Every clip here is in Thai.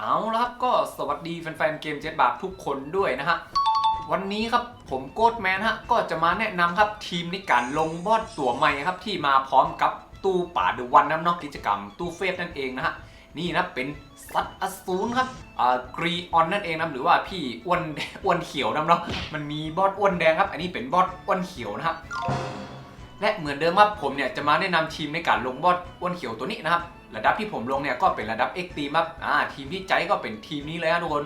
เอาละครับก็สวัสดีแฟนๆเกมเจ็ตบาร์ทุกคนด้วยนะฮะ วันนี้ครับผมโกดแมนฮะ ก็จะมาแนะนำครับทีมในการลงบอสตัวใหม่ครับที่มาพร้อมกับตู้ป่าเดอะวันน้ำนอกกิจกรรม ตู้เฟสนั่นเองนะฮะ นี่นะเป็นซัตอสูรครับอ่ากรีออนนั่นเองนะหรือว่าพี่อ้วนอ้วนเขียวน้ำเนาะมันมีบอสอ้วนแดงครับ อันนี้เป็นบอสอ้วนเขียวนะครับ และเหมือนเดิมครับผมเนี่ยจะมาแนะนำทีมในการลงบอสอ้วนเขียวตัวนี้นะครับ ระดับที่ผมลงเนี่ยก็เป็นระดับ X ทีมครับอ่าทีมที่ใจก็เป็นทีมนี้เลยครับทุกคน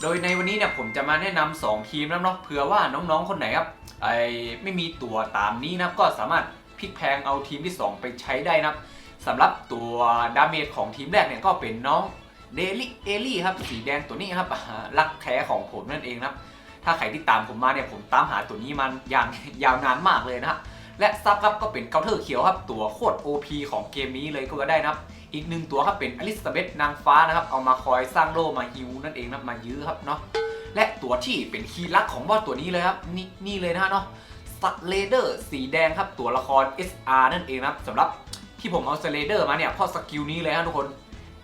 โดยในวันนี้เนี่ยผมจะมาแนะนำ2ทีมแล้วเนาะเผื่อว่าน้องๆคนไหนครับไอไม่มีตัวตามนี้นะครับก็สามารถพลิกแพงเอาทีมที่ 2 ไปใช้ได้นะครับสำหรับตัวดาเมจของทีมแรกเนี่ยก็เป็นน้องเดลิเอลี่ครับสีแดงตัวนี้ครับรักแท้ของผมนั่นเองนะครับถ้าใครที่ตามผมมาเนี่ยผมตามหาตัวนี้มันอย่างยาวนานมากเลยนะครับ และซับครับก็เป็นเกาเทอร์เขียวครับ ตัวโคตร OP ของเกมนี้เลยก็ว่าได้นะครับ อีกหนึ่งตัวครับเป็นอลิซาเบธนางฟ้านะครับ เอามาคอยสร้างโลมาฮิวนั่นเองนะมายื้อครับเนาะและตัวที่เป็นคีย์ลักของบอสตัวนี้เลยครับ นี่นี่เลยนะฮะเนาะสเลเดอร์สีแดงครับตัวละคร SR นั่นเองนะครับสำหรับที่ผมเอาสเลเดอร์มาเนี่ยเพราะสกิลนี้เลยครับทุกคน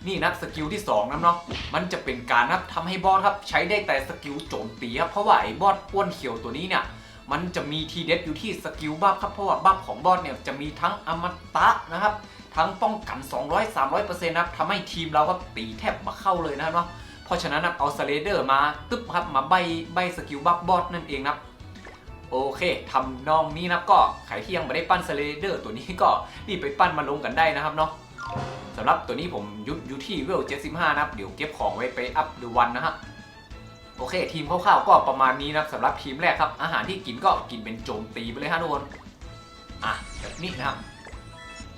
นี่นะสกิลที่2นะเนาะมันจะเป็นการนะครับทำให้บอสครับใช้ได้แต่สกิลโจมตีครับเพราะว่าไอ้บอสอ้วนเขียวตัวนี้เนี่ย มันจะมีทีเด็ดอยู่ที่สกิลบัฟครับ เพราะว่าบัฟของบอสเนี่ยจะมีทั้งอมตะนะครับ ทั้งป้องกัน 200 300%นะครับทำให้ทีมเราครับตีแทบมาเข้าเลยนะครับเนาะ เพราะฉะนั้นนะเอาสเลเดอร์มาตึ๊บครับมาใบใบสกิลบัฟบอสนั่นเองนะครับโอเคทำนองนี้นะก็ใครที่ยังไม่ได้ปั้นสเลเดอร์ตัวนี้ก็รีบไปปั้นมาลงกันได้นะครับเนาะสำหรับตัวนี้ผมยุดอยู่ที่เวล75นะครับ เดี๋ยวเก็บของไว้ไปอัพเดูวันนะฮะ โอเค ทีมคร่าวๆก็ประมาณนี้นะสำหรับทีมแรกครับ อาหารที่กินก็กินเป็นโจมตีไปเลยฮะทุกคนอะแบบนี้นะครับ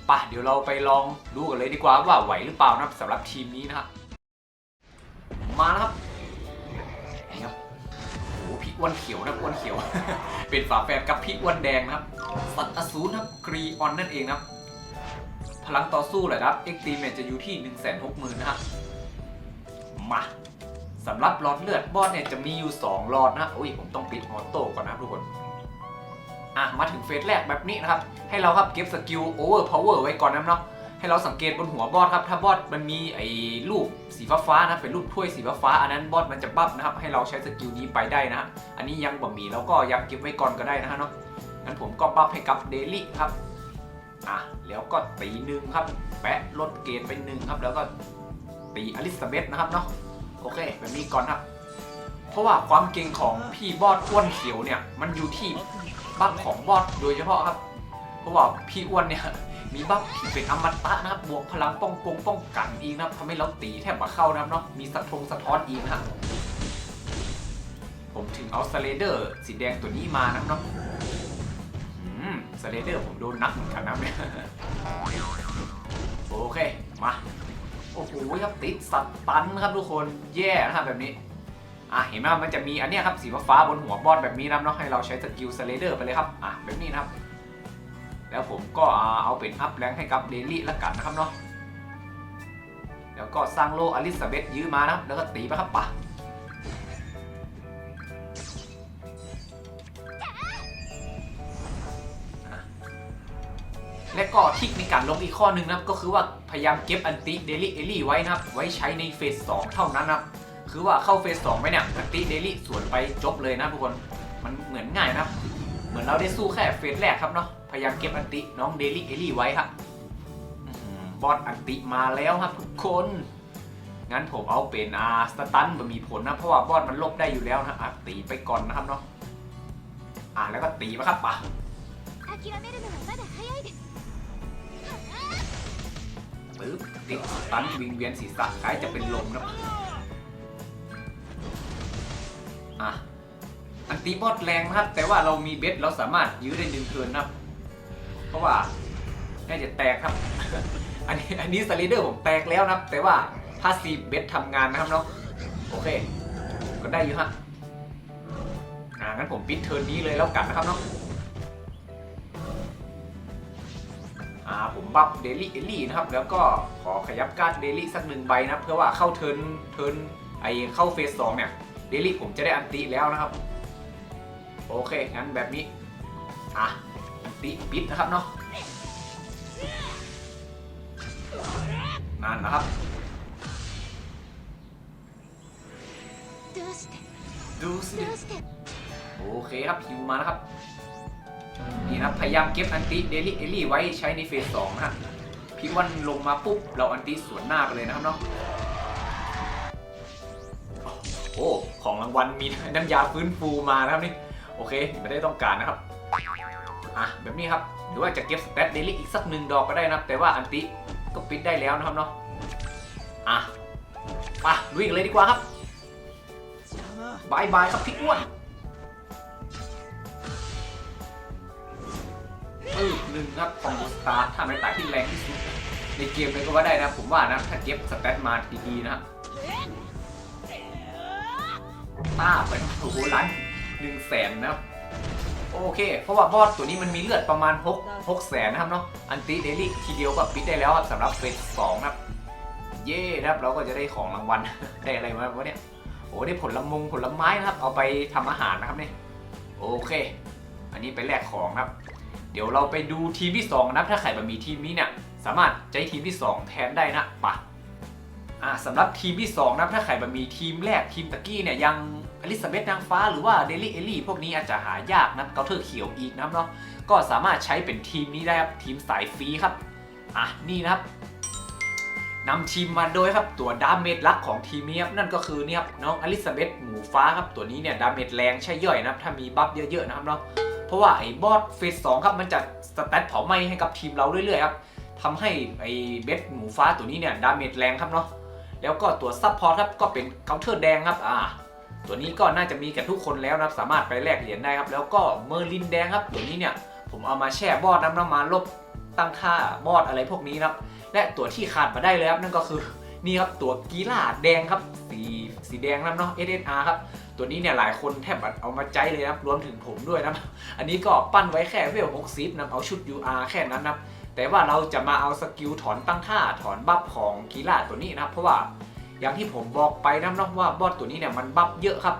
ป่ะเดี๋ยวเราไปลองดูกันเลยดีกว่าว่าไหวหรือเปล่านะสำหรับทีมนี้นะครับมาแล้วครับนี่ครับโอ้พี่อ้วนเขียวนะอ้วนเขียว เป็นฝาแฝดกับพี่อ้วนแดงนะครับสัตว์อสูรนะครับกรีออนนั่นเองนะครับพลังต่อสู้ระดับ X ตีเมจจะอยู่ที่ 1 6 0 0 0 0นะครับมา สำหรับหลอดเลือดบอสเนี่ยจะมีอยู่ 2 หลอดนะโอ้ยผมต้องปิดออโต้ก่อนนะทุกคนอะมาถึงเฟสแรกแบบนี้นะครับ ให้เราครับเก็บสกิลโอเวอร์พาวเวอร์ไว้ก่อนนะเนาะให้เราสังเกตบนหัวบอสครับ ถ้าบอสมันมีไอ้รูปสีฟ้าๆนะเป็นรูปถ้วยสีฟ้าอันนั้นบอสมันจะบัฟนะครับ ให้เราใช้สกิลนี้ไปได้นะฮะอันนี้ยังบ่มีแล้วก็ยังเก็บไว้ก่อนก็ได้นะฮะเนาะงั้นผมก็บัฟให้กับเดลี่ครับอะแล้วก็ตีหนึ่งครับ แปะลดเกรดไปหนึ่งครับ แล้วก็ตีอลิซาเบธนะครับเนาะ โอเคแบบนี้ก่อนครับเพราะว่าความเก่งของพี่บอสอ้วนเขียวเนี่ย มันอยู่ที่บัฟของบอสโดยเฉพาะครับ เพราะว่าพี่อ้วนเนี่ยมีบัฟที่เป็นอมตะนะครับบวกพลังป้องกงป้องกันอีกนะครับทำให้เราตีแทบมาเข้านะครับเนาะมีสะทงสะท้อนอีกนะครับผมถึงเอาสเลเดอร์สีแดงตัวนี้มานะครับเนาะสเลเดอร์ผมโดนนักเหมือนกันนะเนี่ย หครับติดสตันครับทุกคนแย่นะครับแบบนี้อะเห็นไหมครับมันจะมีอันเนี้ยครับสีฟ้าบนหัวบอสแบบนี้นะเนาะให้เราใช้สกิลสเลเดอร์ไปเลยครับอะแบบนี้นะครับ แล้วผมก็เอาเป็นอัพแรงให้กับเดลี่ละกันนะครับเนาะแล้วก็สร้างโลอลิซาเบธยื้อมานะครับแล้วก็ตีไปครับปะ ก็ทิกในการลงอีกข้อหนึ่งนะครับก็คือว่าพยายามเก็บอันติเดลี่เอลี่ไว้นะครับไว้ใช้ในเฟสสองเท่านั้นนะครับคือว่าเข้าเฟสสองไปเนี่ยอันติเดลี่สวนไปจบเลยนะทุกคนมันเหมือนง่ายนะครับ เหมือนเราได้สู้แค่เฟสแรกครับเนาะพยายามเก็บอันติน้องเดลี่เอลี่ไว้ครับบอสอันติมาแล้วครับทุกคน งั้นผมเอาเป็นอาสตันมันมีผลนะเพราะว่าบอสมันลบได้อยู่แล้วนะอะตีไปก่อนนะครับเนาะอ่าแล้วก็ตีไปครับปะ ปึ๊บติดสตันวิงเวียนศีรษะคล้ายจะเป็นลมนะอะอันตีบอสแรงนะครับ แต่ว่าเรามีเบสเราสามารถยื้อได้หนึ่งเทินนะครับ เพราะว่าน่าจะแตกครับ อันนี้อันนี้สไลเดอร์ผมแตกแล้วนะครับ แต่ว่าพาสซีเบสทำงานนะครับเนาะโอเค ก็ได้อยู่ฮะอ่างั้นผมปิดเทิร์นนี้เลยแล้วกันนะครับเนาะ่าผมบัฟเดลี่เอลี่นะครับ แล้วก็ขอขยับการเดลี่สักหนึ่งใบนะเพื่อว่าเข้าเทิร์นเทิร์นไอเข้าเฟสสองเนี่ยเดลี่ผมจะได้อันติแล้วนะครับ โอเค งั้นแบบนี้ อะ อันติปิดนะครับเนาะนั่นนะครับดูสิโอเคครับฮิวมานะครับ นี่นะพยายามเก็บอันติเดลิเอลี่ไว้ใช้ในเฟสสองนะฮะพี่วันลงมาปุ๊บ เราอันติสวนหน้าไปเลยนะครับเนาะโอ้ของรางวัลมีน้ำยาฟื้นฟูมานะครับนี่โอเคไม่ได้ต้องการนะครับอะแบบนี้ครับหรือว่าจะเก็บสเตตเดลิอีกสักหนึ่งดอกก็ได้นะครับ แต่ว่าอันติก็ปิดได้แล้วนะครับเนาะอะไปลุยกันเลยดีกว่าครับบายบายครับพี่อ้วน ออหนึ่งครับคอมโบสตาร์ทำในตายที่แรงที่สุด ในเกมเลยก็ว่าได้นะ ผมว่านะ ถ้าเก็บสเตตมาดีๆนะครับป้าไปโอ้โหล้านหนึ่งแสนนะครับโอเค เพราะว่าบอสตัวนี้มันมีเลือดประมาณ6 6แสนนะครับเนาะ อันติเดลี่ทีเดียวก็ปิดได้แล้วครับสำหรับเฟสสองนะครับ เย่นะครับเราก็จะได้ของรางวัล ได้อะไรมาวะเนี่ย โอ้ได้ผลละมงผลไม้นะครับ เอาไปทำอาหารนะครับเนี่ย โอเค อันนี้ไปแลกของครับ เดี๋ยวเราไปดูทีมที่2นะครับถ้าใครมามีทีมนี้เนี่ยสามารถใช้ทีมที่ 2 แทนได้นะปะอ่าสำหรับทีมที่2นะครับถ้าใครมามีทีมแรกทีมตะกี้เนี่ยยังอลิซาเบธนางฟ้าหรือว่าเดลี่เอลี่พวกนี้อาจจะหายากนะเกาเทอร์เขียวอีกนะครับเนาะก็สามารถใช้เป็นทีมนี้ได้ครับทีมสายฟรีครับอะนี่นะครับนำทีมมาโดยครับตัวดาเมจลักของทีมนี้ครับนั่นก็คือเนี่ยครับน้องอลิซาเบธหมูฟ้าครับตัวนี้เนี่ยดาเมจแรงใช่ย่อยนะครับถ้ามีบัฟเยอะๆนะครับเนาะ เพราะว่าไอ้บอสเฟสสองครับมันจะสแตทเผาไหม้ให้กับทีมเราเรื่อยๆครับทำให้ไอ้เบสหมูฟ้าตัวนี้เนี่ยดาเมจแรงครับเนาะแล้วก็ตัวซับพอร์ตครับก็เป็นเคาน์เตอร์แดงครับอ่าตัวนี้ก็น่าจะมีกันทุกคนแล้วนะครับสามารถไปแลกเหรียญได้ครับ แล้วก็เมอร์ลินแดงครับ ตัวนี้เนี่ยผมเอามาแช่บอสน้ำน้ำมาลบตั้งค่าบอสอะไรพวกนี้นะครับ และตัวที่ขาดมาได้เลยครับนั่นก็คือนี่ครับตัวกีฬาแดงครับสีสีแดงนะครับเนาะ SSR ครับ ตัวนี้เนี่ยหลายคนแทบเอามาใจเลยนะรวมถึงผมด้วยนะอันนี้ก็ปั้นไว้แค่เวล60นะเอาชุด UR แค่นั้นนะแต่ว่าเราจะมาเอาสกิลถอนตั้งค่าถอนบัฟของกีฬาตัวนี้นะเพราะว่าอย่างที่ผมบอกไปนะเนาะว่าบอสตัวนี้เนี่ยมันบัฟเยอะครับ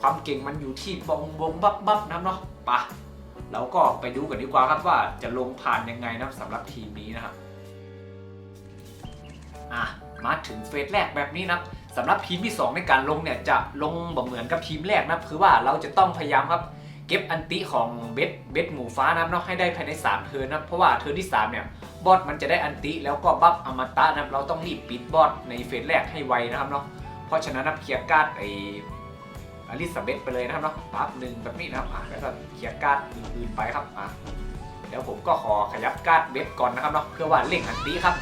ความเก่งมันอยู่ที่บงบงบัฟบัฟนะเนาะไปะเราก็ไปดูกันดีกว่าครับว่าจะลงผ่านยังไงนะสำหรับทีมนี้นะครับอะมาถึงเฟสแรกแบบนี้นะครับ สำหรับทีมที่ 2 ในการลงเนี่ยจะลงแบบเหมือนกับทีมแรกนะคือว่าเราจะต้องพยายามครับเก็บอันติของเบสเบสหมูฟ้านะครับเนาะให้ได้ภายใน 3 เทิร์นนะเพราะว่าเทิร์นที่ 3 เนี่ยบอสมันจะได้อันติแล้วก็บัฟอมตะนะเราต้องรีบปิดบอสในเฟสแรกให้ไวนะครับเนาะเพราะฉะนั้นนะเคลียร์การ์ดไออลิซาเบธไปเลยนะครับเนาะปั๊บหนึ่งแบบนี้นะครับอะแล้วก็เคลียร์การ์ดอื่นๆไปครับอะเดี๋ยวผมก็ขอขยับการ์ดเบสก่อนนะครับเนาะเพื่อว่าเล่งอันติครับ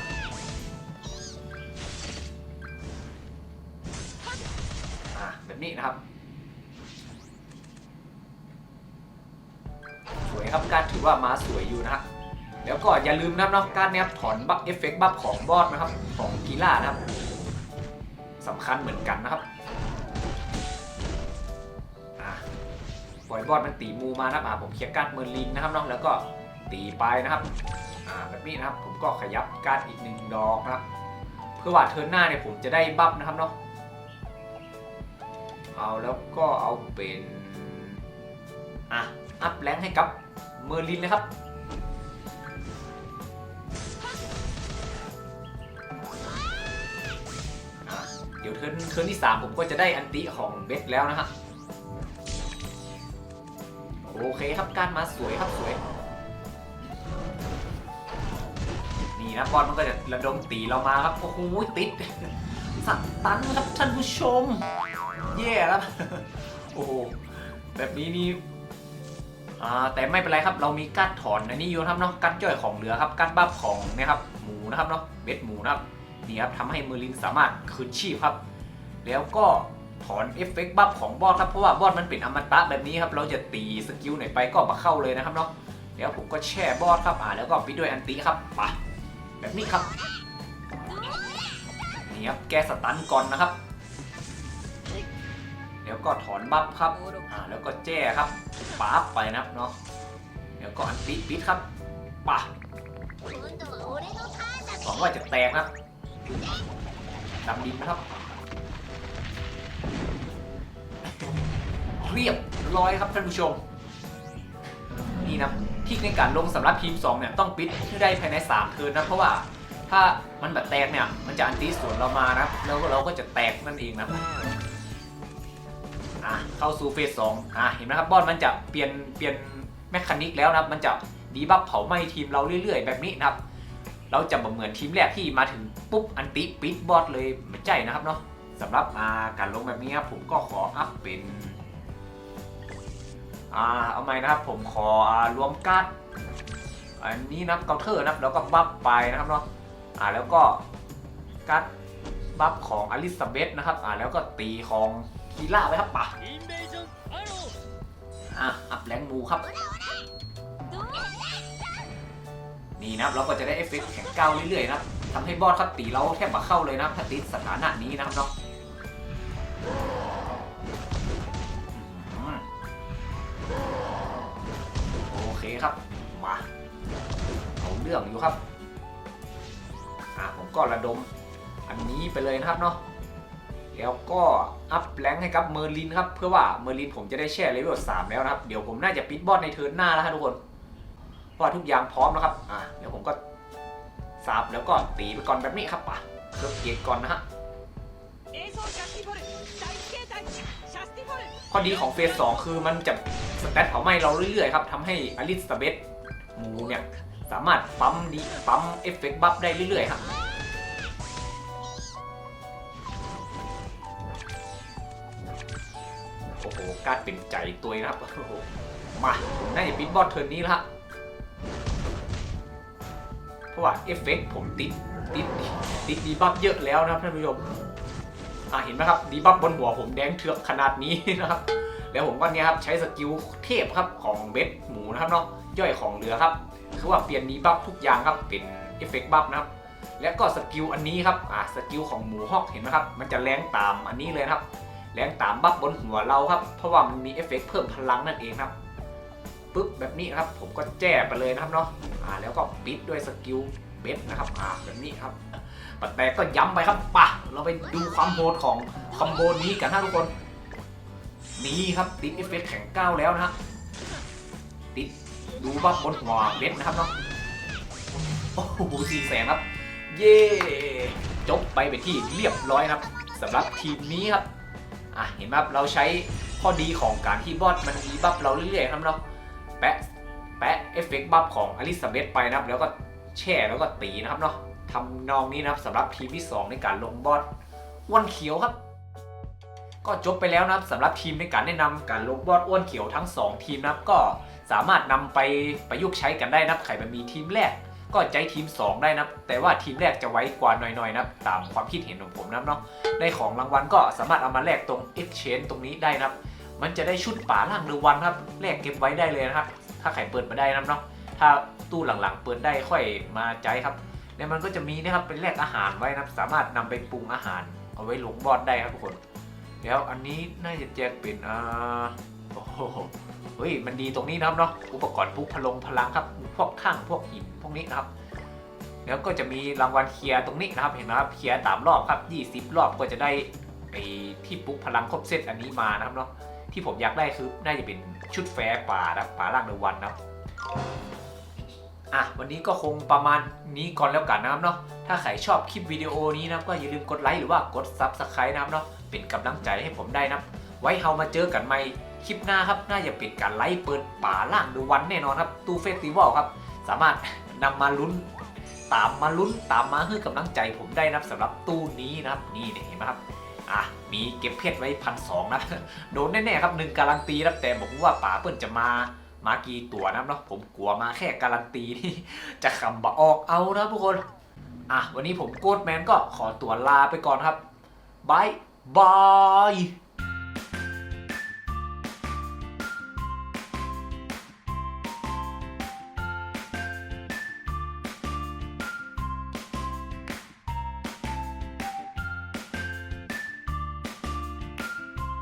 นี้นะครับ สวยครับการถือว่ามาสวยอยู่นะฮะแล้วก็อย่าลืมนะครับเนาะการเนี้ยถอนบัฟเอฟเฟกต์บัฟของบอสนะครับ ของกีฬานะครับสำคัญเหมือนกันนะครับอะปล่อยบอสมันตีมูมานะครับอะผมเคลียร์การ์ดเมอร์ลินนะครับเนาะแล้วก็ตีไปนะครับอ่าแบบนี้นะครับผมก็ขยับการ์ดอีกหนึ่งดอกนะครับ เพื่อว่าเทิร์นหน้าเนี่ยผมจะได้บัฟนะครับเนาะ เอาแล้วก็เอาเป็นอะอัพแรงให้กับเมอร์ลินเลยครับอะเดี๋ยวเทิร์นเทิร์นที่ 3 ผมก็จะได้อันติของเบสแล้วนะฮะโอเคครับการมาสวยครับสวย นี่นะบอลมันก็จะระดมตีเรามาครับ โอ้โหติดสัตตันครับท่านผู้ชม แย่แล้ว โอ้โห แบบนี้นี่อ่าแต่ไม่เป็นไรครับ เรามีกัดถอนอันนี้อยู่ครับเนาะกัดย่อยของเหลือครับกัดบัฟของเนะครับ หมูนะครับเนาะเม็ดหมูนะครับนี่ครับทำให้มือลินสามารถคืนชีพครับ แล้วก็ถอนเอฟเฟกต์บัฟของบอสครับเพราะว่าบอสมันเป็นอมตะแบบนี้ครับเราจะตีสกิลไหนไปก็มาเข้าเลยนะครับเนาะแล้วผมก็แช่บอสครับอ่าแล้วก็ปิดด้วยอันติครับไปแบบนี้ครับนี่ครับแกสตันก่อนนะครับ แล้วก็ถอนบัฟครับอ่าแล้วก็แจ้ครับป๊าไปนะครับเนาะแล้วก็อันติปิดครับป่ะหวังว่าจะแตกนะดำดินครับ เรียบร้อยครับท่านผู้ชม นี่นะที่ในการลงสำหรับทีม 2 เนี่ย ต้องปิดให้ได้ภายใน3ทินนะ เพราะว่าถ้ามันแบบแตกเนี่ย มันจะอันตีส่วนเรามานะแล้วเราก็จะแตกนั่นเองนะ อะเข้าสู่เฟสสองอะเห็นไหมครับบอสมันจะเปลี่ยนเปลี่ยนแมคานิกแล้วนะครับ มันจะดีบัฟเผาไหม้ทีมเราเรื่อย ๆ แบบนี้นะครับ เราจะเหมือนทีมแรกที่มาถึงปุ๊บอันติปิดบอสเลยไม่ใช่นะครับเนาะสำหรับอาการลงแบบนี้ครับผมก็ขออัพเป็นอ่าเอาใหมนะครับผมขออรวมการ์ดอันนี้นะครับเกาเทอร์นะแล้วก็บัฟไปนะครับเนาะอ่าแล้วก็การ์ดบัฟของอลิซาเบธนะครับอ่าแล้วก็ตีของ คีล่าไปครับป่ะอะอับแรงมูครับ นี่นะครับเราก็จะได้เอฟเฟกแข็งก้าวเรื่อยๆนะทำให้บอสครับตีเราแทบมาเข้าเลยนะคถ้าติดสถานะนี้นะครับเนาะโอเคครับมาเอาเรื่องอยู่ครับอะผมก็ระดมอันนี้ไปเลยนะครับเนาะ แล้วก็อัพแบงค์ให้กับเมอร์ลินครับ เพื่อว่าเมอร์ลินผมจะได้แช่เลเวลสามแล้วนะครับ เดี๋ยวผมน่าจะปิดบอสในเทิร์นหน้าแล้วฮะทุกคนเพราะทุกอย่างพร้อมแล้วครับ อะเดี๋ยวผมก็ซับแล้วก็ตีไปก่อนแบบนี้ครับป่ะเครื่อเกียรก่อนนะฮะข้อดีของเฟสสองคือมันจะสแตทเผาไหม้เราเรื่อยๆครับทำให้อลิสตาเบตหมูเนี่ยสามารถปั๊มดีปั๊มเอฟเฟกต์บัฟได้เรื่อยๆครับ การดเป็นใจตัวนะครับโอ้โหมาผมน่าจะปิดบอสเทิร์นนี้แล้วฮะเพราะว่าเอฟเฟกต์ผมติดติดติดดีบัฟเยอะแล้วนะครับท่านผู้ชมอ่าเห็นไหมครับดีบัฟบนหัวผมแดงเถือกขนาดนี้นะครับ แล้วผมก็เนี่ยครับใช้สกิลเทพครับของเบสหมูนะครับเนาะย่อยของเรือครับคือว่าเปลี่ยนดีบัฟทุกอย่างครับเป็นเอฟเฟกต์บัฟนะครับแล้วก็สกิลอันนี้ครับอ่าสกิลของหมูฮอกเห็นไหมครับ มันจะแรงตามอันนี้เลยครับ แรงตามบัฟบนหัวเราครับ เพราะว่ามันมีเอฟเฟกต์เพิ่มพลังนั่นเองครับปุ๊บแบบนี้ครับ ผมก็แจ้ไปเลยนะครับเนาะอ่าแล้วก็ปิดด้วยสกิลเบสนะครับอ่าแบบนี้ครับปัดแต่ก็ย้ำไปครับป่ะเราไปดูความโหดของคอมโบนี้กันนะทุกคนนี่ครับติดเอฟเฟกต์แข็งก้าวแล้วนะฮะติดดูว่าบนหัวเบ็ดนะครับเนาะโอ้โหสี่แสนครับ เย่จบไปเป็นที่เรียบร้อยครับสำหรับทีมนี้ครับ อะเห็นไหมครับเราใช้ข้อดีของการที่บอสมันมีบัฟเราเรื่อยๆครับเนาะแปะแปะเอฟเฟกต์บัฟของอลิซาเบธไปนะครับ แล้วก็แช่แล้วก็ตีนะครับเนาะทำนองนี้นะครับสำหรับทีมที่ 2 ในการลงบอสอ้วนเขียวครับ ก็จบไปแล้วนะครับสำหรับทีมในการแนะนำการลงบอสอ้วนเขียวทั้ง 2 ทีมนะครับก็สามารถนำไปประยุกต์ใช้กันได้นะครับใครมันมีทีมแรก ก็ใจทีม 2 ได้นะแต่ว่าทีมแรกจะไว้กว่าหน่อยๆนะตามความคิดเห็นของผมนะเนาะในของรางวัลก็สามารถเอามาแลกตรง exchange ตรงนี้ได้นะมันจะได้ชุดป่าล่างหรือวันครับแลกเก็บไว้ได้เลยนะครับ ถ้าใครเปิดมาได้นะเนาะถ้าตู้หลังๆ เปิดได้ค่อยมาใจครับแล้วมันก็จะมีนะครับเป็นแลกอาหารไว้นะสามารถนำไปปรุงอาหาร เอาไว้หลงบอดได้ครับทุกคน แล้วอันนี้น่าจะแจกเป็นอ่าโอ้โห เฮ้ยมันดีตรงนี้นะครับเนาะอุปกรณ์ปลุกพลงพลังครับ พวกข้างพวกหินพวกนี้นะครับ แล้วก็จะมีรางวัลเคลียร์ตรงนี้นะครับเห็นไหมครับเคลียร์ตามรอบครับ 20 รอบก็จะได้ไอ้ที่ปลุกพลังครบเซตอันนี้มานะครับเนาะที่ผมอยากได้คือน่าจะเป็นชุดแฟร์ป่านะป่าล่างในวันนะครับอะวันนี้ก็คงประมาณนี้ก่อนแล้วกันนะครับเนาะถ้าใครชอบคลิปวิดีโอนี้นะก็อย่าลืมกดไลค์หรือว่ากด Subscribe นะครับเนาะเป็นกำลังใจให้ผมได้นะไว้เฮามาเจอกันใหม่ คลิปหน้าครับน่าจะเป็นการไลฟ์เปิดป่าล่างดูวันแน่นอนครับตู้เฟสติวัลครับ สามารถนำมาลุ้น ตามมาลุ้นตามมาให้กำลังใจผมได้นะครับสำหรับตู้นี้นะครับนี่เห็นไหมครับอะมีเก็บเพชรไว้พันสองนะโดนแน่ๆครับหนึ่งการันตีครับแต่บอกว่าป่าเปิ้ลจะมามากี่ตัวนะครับเนาะผมกลัวมาแค่การันตีที่จะคำบะออกเอานะทุกคนอะวันนี้ผมโกดแมนก็ขอตัวลาไปก่อนครับบายบาย